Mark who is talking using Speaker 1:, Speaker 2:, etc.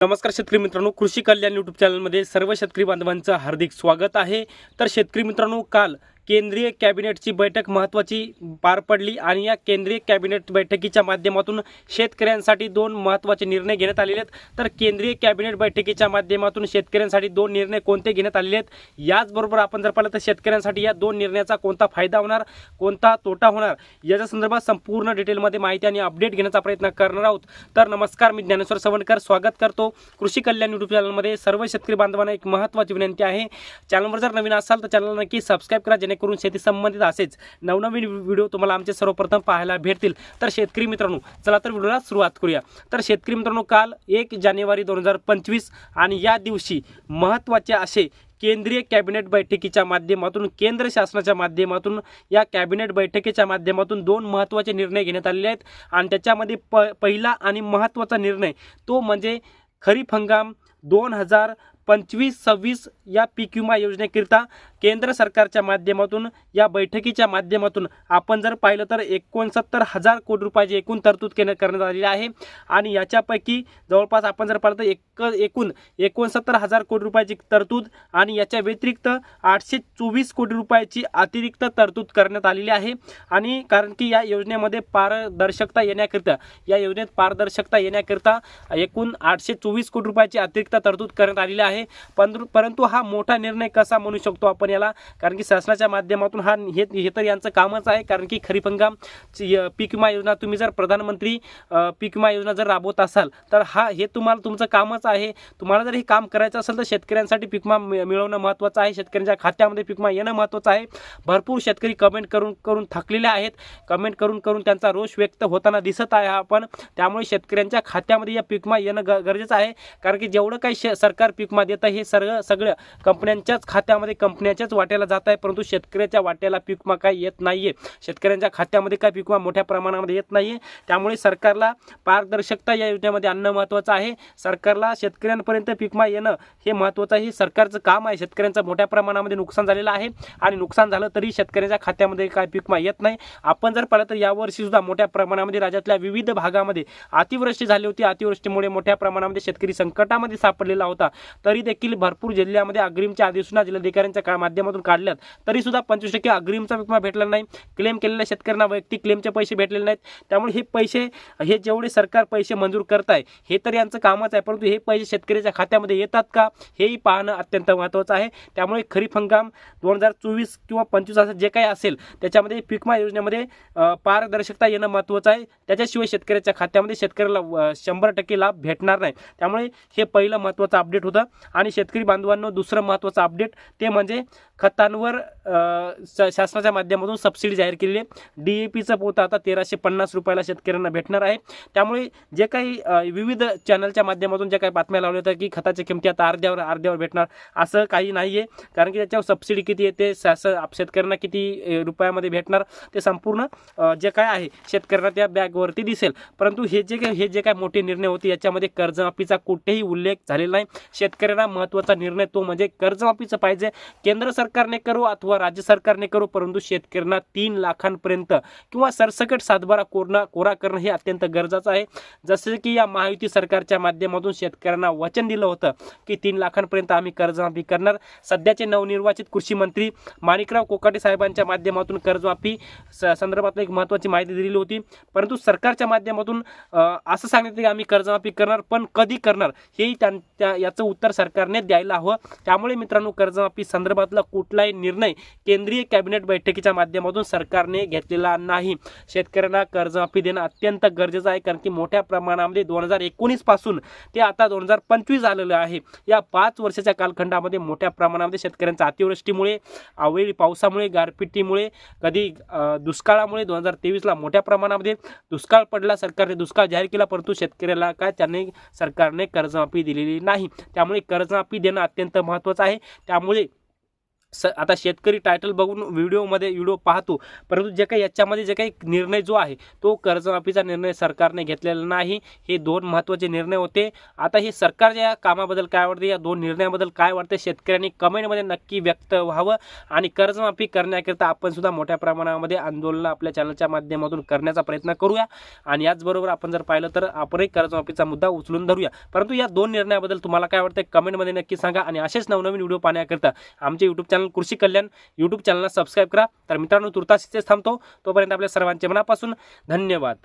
Speaker 1: नमस्कार शेतकरी मित्रांनो कृषी कल्याण यूट्यूब चॅनलमध्ये सर्व शेतकरी बांधवांचं हार्दिक स्वागत आहे. तर शेतकरी मित्रांनो काल केंद्रीय कॅबिनेटची बैठक महत्त्वाची पार पडली आणि या केंद्रीय कॅबिनेट बैठकीच्या माध्यमातून शेतकऱ्यांसाठी दोन महत्त्वाचे निर्णय घेण्यात आलेले आहेत. तर केंद्रीय कॅबिनेट बैठकीच्या माध्यमातून शेतकऱ्यांसाठी दोन निर्णय कोणते घेण्यात आलेले आहेत? याचबरोबर आपण जर पाहिलं तर शेतकऱ्यांसाठी या दोन निर्णयाचा कोणता फायदा होणार कोणता तोटा होणार याच्या संदर्भात संपूर्ण डिटेलमध्ये माहिती आणि अपडेट घेण्याचा प्रयत्न करणार आहोत. तर नमस्कार मी ज्ञानेश्वर सवणकर स्वागत करतो कृषी कल्याण यूट्यूब चॅनलमध्ये सर्व शेतकरी बांधवांना एक महत्त्वाची विनंती आहे. चॅनलवर जर नवीन असाल तर चॅनलला नक्की सबस्क्राईब करा जेणेकरून शेती संबंधित असेच नवनवीन व्हिडिओ तुम्हाला आमचे सर्वप्रथम पाहायला भेटतील. तर शेतकरी मित्रांनो चला तर व्हिडिओला सुरुवात करूया. तर शेतकरी मित्रांनो काल एक जानेवारी दोन हजार पंचवीस आणि या दिवशी महत्त्वाचे असे केंद्रीय कॅबिनेट बैठकीच्या माध्यमातून केंद्र शासनाच्या माध्यमातून या कॅबिनेट बैठकीच्या माध्यमातून दोन महत्त्वाचे निर्णय घेण्यात आलेले आहेत. आणि त्याच्यामध्ये प पहिला आणि महत्त्वाचा निर्णय तो म्हणजे खरीप हंगाम दोन हजार पंचवीस सव्वीस या पीक विमा योजनेकरिता केंद्र सरकारच्या माध्यमातून या बैठकीच्या माध्यमातून आपण जर पाहिलं तर एकोणसत्तर हजार कोटी रुपयाची एकूण तरतूद केल्या करण्यात आलेली आहे. आणि याच्यापैकी जवळपास आपण जर पाहिलं तर एक एकूण एकोणसत्तर हजार कोटी रुपयाची तरतूद आणि याच्या व्यतिरिक्त आठशे चोवीस कोटी रुपयाची अतिरिक्त तरतूद करण्यात आलेली आहे. आणि कारण की या योजनेमध्ये पारदर्शकता येण्याकरिता या योजनेत पारदर्शकता येण्याकरिता एकूण आठशे चोवीस कोटी रुपयाची अतिरिक्त तरतूद करण्यात आलेली आहे. आहे. परंतु हा मोठा निर्णय कसा म्हणू शकतो आपण याला? कारण की शासनाच्या माध्यमातून हा हे हे तर यांचं कामच आहे. कारण की खरीप हंगाम पीक विमा योजना तुम्ही जर प्रधानमंत्री पीक विमा योजना जर राबवत असाल तर हा हे तुम्हाला तुमचं कामच आहे. तुम्हाला जर हे काम करायचं असेल तर शेतकऱ्यांसाठी पीक विमा मिळवणं महत्त्वाचं आहे. शेतकऱ्यांच्या खात्यामध्ये पीक विमा येणं महत्त्वाचं आहे. भरपूर शेतकरी कमेंट करून करून थकलेले आहेत. कमेंट करून करून त्यांचा रोष व्यक्त होताना दिसत आहे आपण त्यामुळे शेतकऱ्यांच्या खात्यामध्ये या पीक विमा येणं ग गरजेचं आहे. कारण की जेवढं काही सरकार पीक विमा देतं हे सर्व सगळं कंपन्यांच्याच खात्यामध्ये कंपन्याच्याच वाट्याला जात आहे परंतु शेतकऱ्याच्या वाट्याला पीक विमा काही येत नाही आहे शेतकऱ्यांच्या खात्यामध्ये काय पीक विमा मोठ्या प्रमाणामध्ये येत नाही आहे त्यामुळे सरकारला पारदर्शकता या योजनेमध्ये आणणं महत्त्वाचं आहे. सरकारला शेतकऱ्यांपर्यंत पीक विमा येणं हे महत्त्वाचं आहे. हे सरकारचं काम आहे. शेतकऱ्यांचं मोठ्या प्रमाणामध्ये नुकसान झालेलं आहे आणि नुकसान झालं तरी शेतकऱ्यांच्या खात्यामध्ये काय पीक विमा येत नाही. आपण जर पाहिलं तर यावर्षी सुद्धा मोठ्या प्रमाणामध्ये राज्यातल्या विविध भागामध्ये अतिवृष्टी झाली होती. अतिवृष्टीमुळे मोठ्या प्रमाणामध्ये शेतकरी संकटामध्ये सापडलेला होता. तरी देखील भरपूर जिल्ह्यामध्ये अग्रिमच्या आदेशना जिल्हाधिकाऱ्यांच्या का माध्यमातून काढल्यात. तरी सुद्धा पंचवीस टक्के अग्रिमचा विमा भेटला नाही. क्लेम केलेल्या शेतकऱ्यांना वैयक्तिक क्लेमचे पैसे भेटलेले नाहीत. त्यामुळे हे पैसे हे जेवढे सरकार पैसे मंजूर करत आहे हे तर यांचं कामच आहे. परंतु हे पैसे शेतकऱ्याच्या खात्यामध्ये येतात का हेही पाहणं अत्यंत महत्त्वाचं आहे. त्यामुळे खरीप हंगाम दोन हजार चोवीस किंवा पंचवीस असं जे काही असेल त्याच्यामध्ये पीक विमा योजनेमध्ये पारदर्शकता येणं महत्त्वाचं आहे. त्याच्याशिवाय शेतकऱ्याच्या खात्यामध्ये शेतकऱ्याला शंभर टक्के लाभ भेटणार नाही. त्यामुळे हे पहिलं महत्त्वाचं अपडेट होतं. आणि शेतकरी बांधवांनो दुसरं महत्त्वाचं अपडेट ते म्हणजे खतांवर शासनाच्या माध्यमातून सबसिडी जाहीर केलेली आहे. डी ए पीचं पोतं आता तेराशे पन्नास रुपयाला शेतकऱ्यांना भेटणार आहे. त्यामुळे जे काही विविध चॅनलच्या माध्यमातून ज्या काही बातम्या लावल्या होत्या की खताच्या किमती आता अर्ध्यावर अर्ध्यावर भेटणार असं काही नाही आहे कारण की त्याच्यावर सबसिडी किती येते शासन शेतकऱ्यांना किती रुपयामध्ये भेटणार ते संपूर्ण जे काय आहे शेतकऱ्यांना त्या बॅगवरती दिसेल. परंतु हे जे काही हे जे काय मोठे निर्णय होते याच्यामध्ये कर्जमाफीचा कुठेही उल्लेख झालेला नाही. शेतकऱ्यांना महत्त्वाचा निर्णय तो म्हणजे कर्जमाफीचं पाहिजे. केंद्र सरकारने करू अथवा राज्य सरकारने करू परंतु शेतकऱ्यांना तीन लाखांपर्यंत किंवा सरसकट सातबारा कोरणा कोरा करणं हे अत्यंत गरजेचं आहे. जसं की या महायुती सरकारच्या माध्यमातून शेतकऱ्यांना वचन दिलं होतं की तीन लाखांपर्यंत आम्ही कर्जमाफी करणार. सध्याचे नवनिर्वाचित कृषी मंत्री माणिकराव कोकाटे साहेबांच्या माध्यमातून कर्जमाफी स- एक महत्त्वाची माहिती दिलेली होती. परंतु सरकारच्या माध्यमातून असं सांगितलं की आम्ही कर्जमाफी करणार पण कधी करणार हेही त्यां त्या याचं उत्तर सरकारने द्यायला हवं. त्यामुळे मित्रांनो कर्जमाफी संदर्भातला कुठलाही निर्णय केंद्रीय कॅबिनेट बैठकीच्या माध्यमातून सरकारने घेतलेला नाही. शेतकऱ्यांना कर्जमाफी देणं अत्यंत गरजेचं आहे कारण की मोठ्या प्रमाणामध्ये दोन हजार एकोणीसपासून ते आता दोन हजार पंचवीस आलेलं आहे. या पाच वर्षाच्या कालखंडामध्ये मोठ्या प्रमाणामध्ये शेतकऱ्यांच्या अतिवृष्टीमुळे अवेळी पावसामुळे गारपिटीमुळे कधी दुष्काळामुळे दोन हजार तेवीसला मोठ्या प्रमाणामध्ये दुष्काळ पडला सरकारने दुष्काळ जाहीर केला परंतु शेतकऱ्याला काय त्यांनी सरकारने कर्जमाफी दिलेली नाही. त्यामुळे कर्जमाफी देणं अत्यंत महत्त्वाचं आहे. त्यामुळे स आता शेतकरी टायटल बघून व्हिडिओमध्ये व्हिडिओ पाहतो. परंतु जे काही याच्यामध्ये जे काही निर्णय जो आहे तो कर्जमाफीचा निर्णय सरकारने घेतलेला नाही. हे दोन महत्त्वाचे निर्णय होते. आता हे सरकारच्या या कामाबद्दल काय वाटते? या दोन निर्णयाबद्दल काय वाटते? शेतकऱ्यांनी कमेंटमध्ये नक्की व्यक्त व्हावं. आणि कर्जमाफी करण्याकरिता आपण सुद्धा मोठ्या प्रमाणामध्ये आंदोलन आपल्या चॅनलच्या माध्यमातून करण्याचा प्रयत्न करूया. आणि याचबरोबर आपण जर पाहिलं तर आपणही कर्जमाफीचा मुद्दा उचलून धरूया. परंतु या दोन निर्णयाबद्दल तुम्हाला काय वाटतं? कमेंटमध्ये नक्की सांगा. आणि असेच नवनवीन व्हिडिओ पाहण्याकरिता आमचे यूट्यूब चॅनल कृषी कल्याण यूट्यूब चॅनलला सबस्क्राईब करा. तर मित्रांनो तुर्तास इथेच थांबतो. तोपर्यंत आपल्या सर्वांचे मनापासून धन्यवाद.